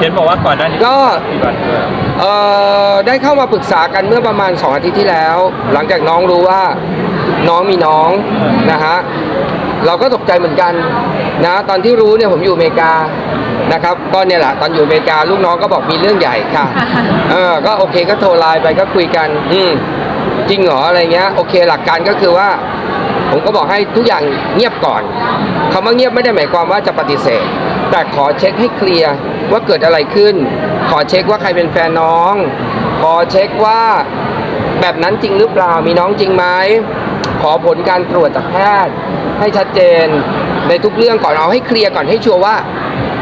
เห็นบอกว่าก่อนหน้านี้ก็ ปฏิบัติด้วยเอ่อได้เข้ามาปรึกษากันเมื่อประมาณ 2 อาทิตย์ที่แล้ว หลังจากน้องรู้ว่าน้องมีน้องนะฮะเราก็ตกใจเหมือนกันนะตอนที่รู้เนี่ยผมอยู่อเมริกานะครับก็เนี่ยแหละตอนอยู่อเมริกาลูกน้องก็บอกมีเรื่องใหญ่ค่ะเออก็โอเคก็โทรไลน์ไปก็คุยกัน อืมจริงเหรออะไรเงี้ยโอเคหลักการก็คือว่า ผมก็บอกให้ทุกอย่างเงียบก่อนคำว่าเงียบไม่ได้หมายความว่าจะปฏิเสธ แต่ขอเช็คให้เคลียร์ว่าเกิดอะไรขึ้น ขอเช็คว่าใครเป็นแฟนน้อง ขอเช็คว่าแบบนั้นจริงหรือเปล่ามีน้องจริงไหมขอผลการตรวจจากแพทย์ ให้ชัดเจนในทุกเรื่องก่อนเอาให้เคลียร์ก่อนให้ชัวร์ว่า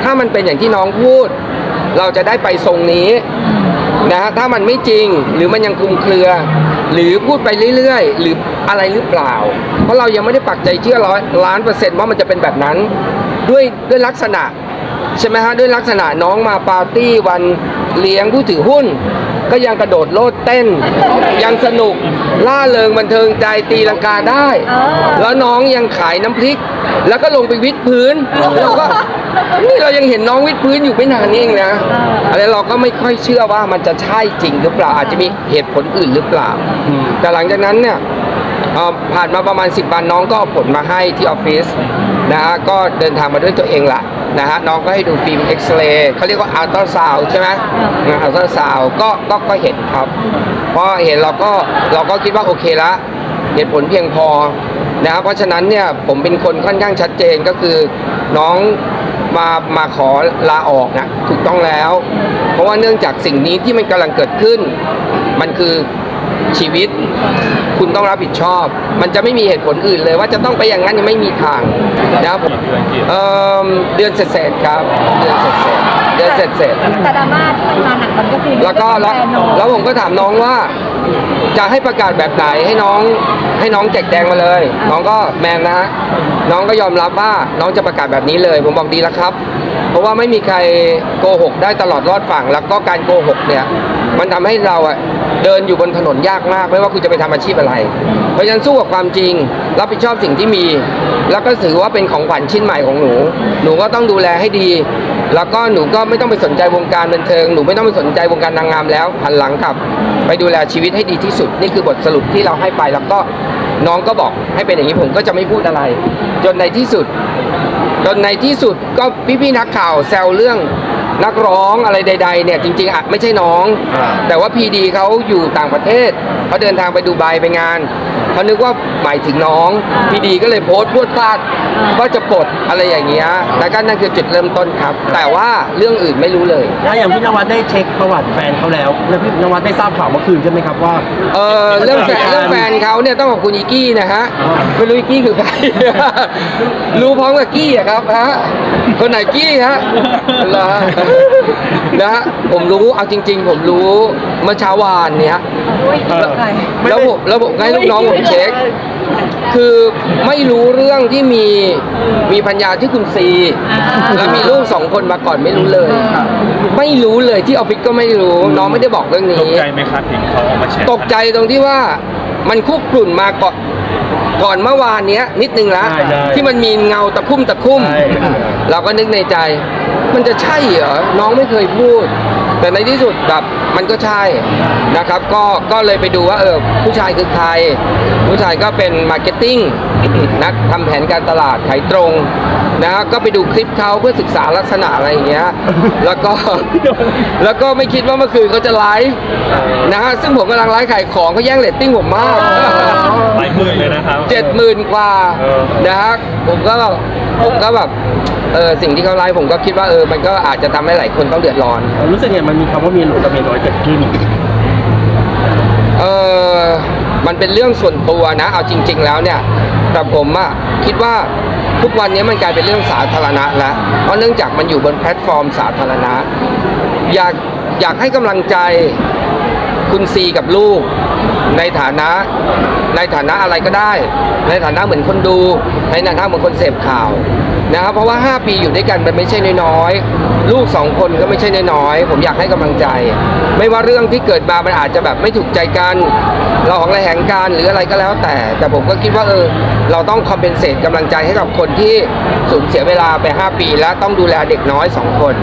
ถ้ามันเป็นอย่างที่น้องพูด เราจะได้ไปทรงนี้นะฮะถ้ามันไม่จริงหรือมันยังคลุมเครือ หรือพูดไปเรื่อยๆ หรืออะไรหรือเปล่า เพราะเรายังไม่ได้ปักใจเชื่อร้อยล้านเปอร์เซ็นต์ว่ามันจะเป็นแบบนั้นด้วยด้วยลักษณะใช่ไหมฮะด้วยลักษณะน้องมาปาร์ตี้วันเลี้ยงผู้ถือหุ้น ก็ยังกระโดดโลดเต้น ยังสนุกล่าเริงบันเทิงใจตีลังกาได้ แล้วน้องยังขายน้ำพริก แล้วก็ลงไปวิดพื้นเราก็ นี่เรายังเห็นน้องวิดพื้นอยู่ไม่นานนี้เองนะอะไรเราก็ไม่ค่อยเชื่อว่ามันจะใช่จริงหรือเปล่าอาจจะมีเหตุผลอื่นหรือเปล่า แต่หลังจากนั้นเนี่ยเอ่อผ่านมาประมาณ 10วันน้องก็เอาผลมาให้ที่ออฟฟิศนะฮะก็เดินทางมาด้วยตัวเองละนะฮะน้องก็ให้ดูฟิล์มเอ็กซเรย์เขาเรียกว่าอัลตราซาวใช่ไหมอัลตราซาวก็ก็ก็เห็นครับพอเห็นเราก็เราก็คิดว่าโอเคละเหตุผลเพียงพอนะครับเพราะฉะนั้นเนี่ยผมเป็นคนค่อนข้างชัดเจนก็คือน้อง มามาขอลาออกนะถูกต้องแล้ว เพราะว่าเนื่องจากสิ่งนี้ที่มันกำลังเกิดขึ้น มันคือชีวิต คุณต้องรับผิดชอบ มันจะไม่มีเหตุผลอื่นเลยว่าจะต้องไปอย่างนั้นยังไม่มีทางนะครับผมเอ่อเดือนเสร็จๆครับ เดือนเสร็จๆ เดือนเสร็จๆแต่ดราม่าที่มันมาหนักมันก็คือแล้วก็แล้วฟนน้องแล้วผมก็ถามน้องว่า จะให้ประกาศแบบไหนให้น้องให้น้องแจกแจงมาเลย น้องก็แมนนะฮะน้องก็ยอมรับว่าน้องจะประกาศแบบนี้เลย ผมบอกดีแล้วครับ เพราะว่าไม่มีใครโกหกได้ตลอดรอดฝั่งแล้วก็การโกหกเนี่ย มันทำให้เราอะ เดินอยู่บนถนนยากมาก ไม่ว่าคุณจะไปทำอาชีพอะไร เพราะฉะนั้นสู้กับความจริง รับผิดชอบสิ่งที่มี แล้วก็ถือว่าเป็นของขวัญชิ้นใหม่ของหนู หนูก็ต้องดูแลให้ดี แล้วก็หนูก็ไม่ต้องไปสนใจวงการบันเทิง หนูไม่ต้องไปสนใจวงการนางงามแล้วหันหลังกลับ ไปดูแลชีวิตให้ดีที่สุด นี่คือบทสรุปที่เราให้ไป แล้วก็น้องก็บอกให้เป็นอย่างนี้ผมก็จะไม่พูดอะไร จนในที่สุด จนในที่สุดก็พี่ๆนักข่าวแซวเรื่อง นักร้องอะไรใด ๆ เนี่ยจริงๆอะไม่ใช่น้องแต่ว่าพีดีเขาอยู่ต่างประเทศเขาเดินทางไปดูไบไปงานเขานึกว่าหมายถึงน้องพีดีก็เลยโพสต์พูดพลาดว่าจะปลดอะไรอย่างเงี้ยแล้วก็นั่นคือจุดเริ่มต้นครับ แต่ว่าเรื่องอื่นไม่รู้เลยแล้วอย่างพี่นวัดได้เช็คประวัติแฟนเขาแล้ว แล้วพี่นวัดได้ทราบข่าวเมื่อคืนใช่ไหมครับว่า เออเรื่องแฟนเรื่องแฟนเขาเนี่ยต้องขอบคุณอีกี้นะฮะอ๋อไม่รู้อีกี้คือใคร รู้พร้อมกับกี้อะครับฮะคนไหนกี้ฮะเหรอนะฮะผมรู้เอาจริง ๆ ผมรู้เมื่อเช้าวานเนี้ยอุ้ยเออใครแล้วผมแล้วผมให้ลูกน้องผมเช็ค คือไม่รู้เรื่องที่มีมีพัญญาที่คุณซีแล้วมีลูกสองคนมาก่อนไม่รู้เลย ไม่รู้เลยที่ออฟฟิศก็ไม่รู้น้องไม่ได้บอกเรื่องตนี้ กใจไหมครับเห็นเขาออกมาแชร์ตกใจตรงที่ว่า มันคุกกลุ่นมาก่อนก่อนเมื่อวานเนี้ย นิดนึงละใช่ใช่ที่มันมีเงาตะคุ่มตะคุ่ม ใช่ เราก็นึกในใจ มันจะใช่เหรอน้องไม่เคยพูด แต่ในที่สุดแบบมันก็ใช่นะครับ ก็ก็เลยไปดูว่าเออผู้ชายคือใคร ผู้ชายก็เป็นมาร์เก็ตติ้งนักทำแผนการตลาดขายตรงนะฮะก็ไปดูคลิปเขาเพื่อศึกษาลักษณะอะไรอย่างเงี้ยแล้วก็แล้วก็ไม่คิดว่าเมื่อคืนเขาจะไลฟ์นะฮะซึ่งผมกำลังไลฟ์ขายของเขาแย่งเรตติ้งผมมากหลายหมื่นเลยนะครับเจ็ดหมื่นกว่าเออนะฮะผมก็ผมก็แบบ เออสิ่งที่เขาไลฟ์ผมก็คิดว่าเออมันก็อาจจะทำให้หลายคนต้องเดือดร้อน รู้สึกไงมันมีคำว่าเมียหลวงกับเมียน้อยเกิดขึ้น เออมันเป็นเรื่องส่วนตัวนะ เอาจริง ๆ แล้วเนี่ย แต่ผมอะคิดว่าทุกวันนี้มันกลายเป็นเรื่องสาธารณะแล้ว เพราะเนื่องจากมันอยู่บนแพลตฟอร์มสาธารณะ อยากอยากให้กำลังใจ คุณซีกับลูก ในฐานะในฐานะอะไรก็ได้ ในฐานะเหมือนคนดู ในฐานะเหมือนคนเสพข่าวนะครับเพราะว่า 5 ปีอยู่ด้วยกันมันไม่ใช่น้อยๆลูกสองคนก็ไม่ใช่น้อยๆผมอยากให้กำลังใจ ไม่ว่าเรื่องที่เกิดมามันอาจจะแบบไม่ถูกใจกันเราของระแหงกันหรืออะไรก็แล้วแต่ แต่ผมก็คิดว่าเออเราต้องคอมเพนเซตกำลังใจให้กับคนที่สูญเสียเวลาไป 5 ปี และต้องดูแลเด็กน้อย 2 คน